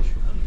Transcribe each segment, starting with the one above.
玄学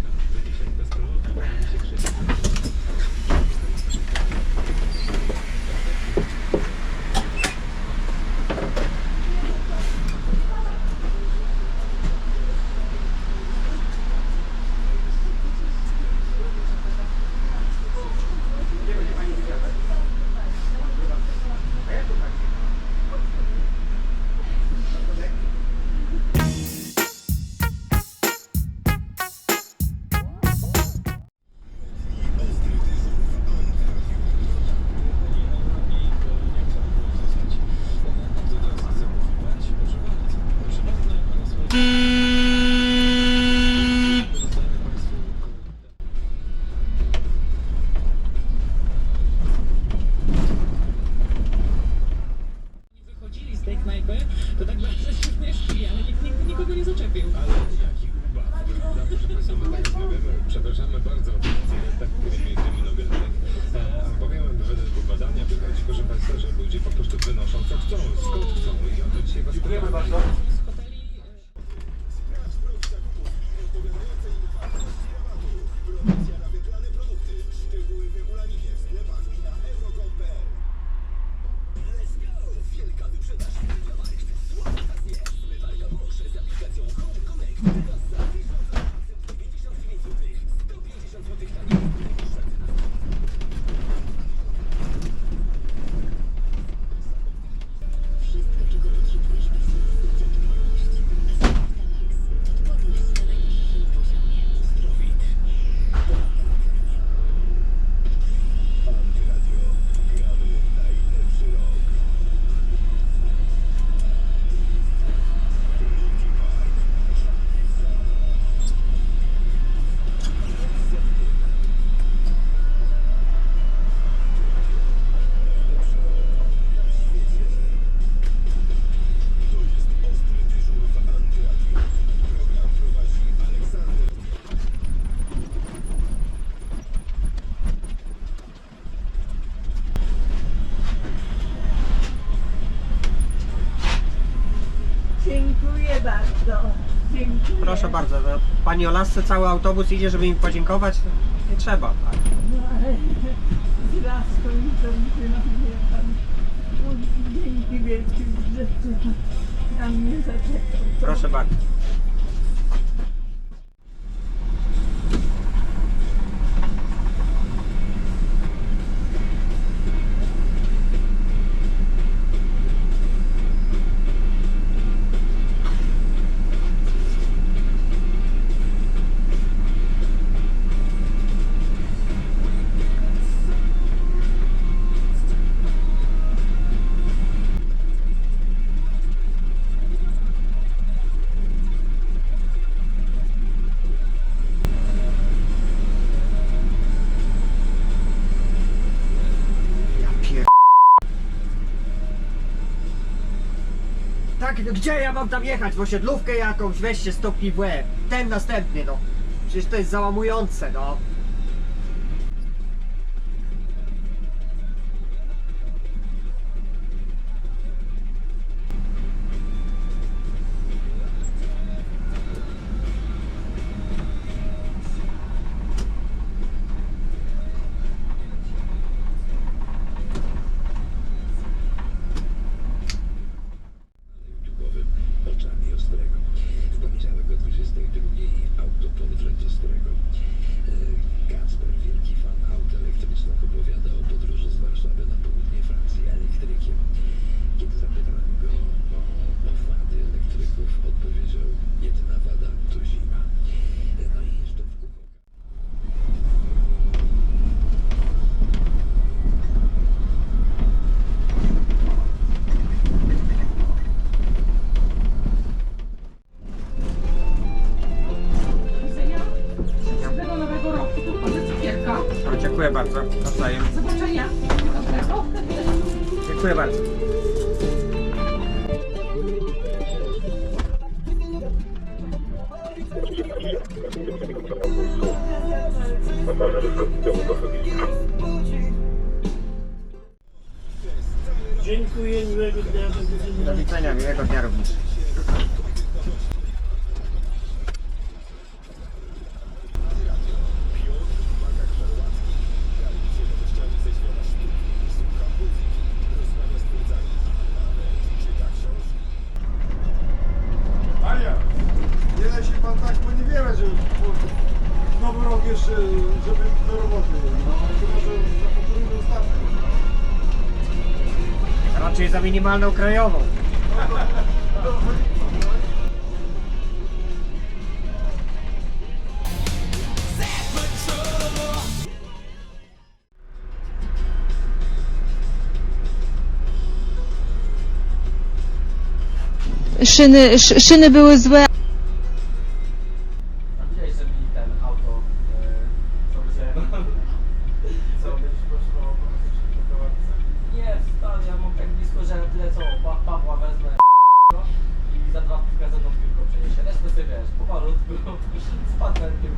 Proszę bardzo, no, pani Olasce cały autobus idzie, żeby im podziękować. Nie trzeba. Tak. Proszę bardzo. jak, gdzie ja mam tam jechać? W osiedlówkę jakąś, weź się stopni w łeb. Ten następny, no. Przecież to jest załamujące, no. nawzajem. Zobaczenia. Dziękuję bardzo. Dziękuję, miłego dnia. Do widzenia, miłego dnia również. Żeby do roboty. No, chyba, że za podwójną stawkę. Raczej za minimalną krajową. Szyny, sz, szyny były złe. Wiesz, powolutku, z partnerkiem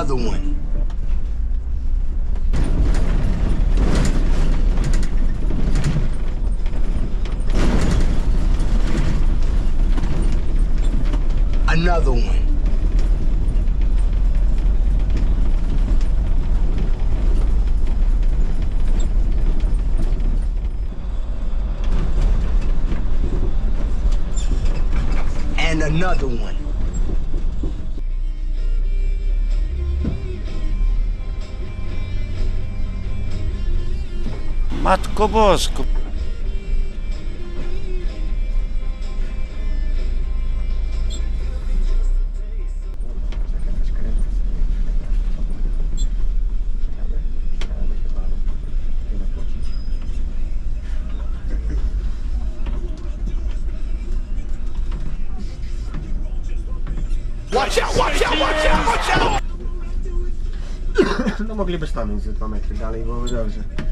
Another one. Another one. And another one. Matko Bosko. No mogliby stanąć ze 2 metry dalej, byłoby dobrze.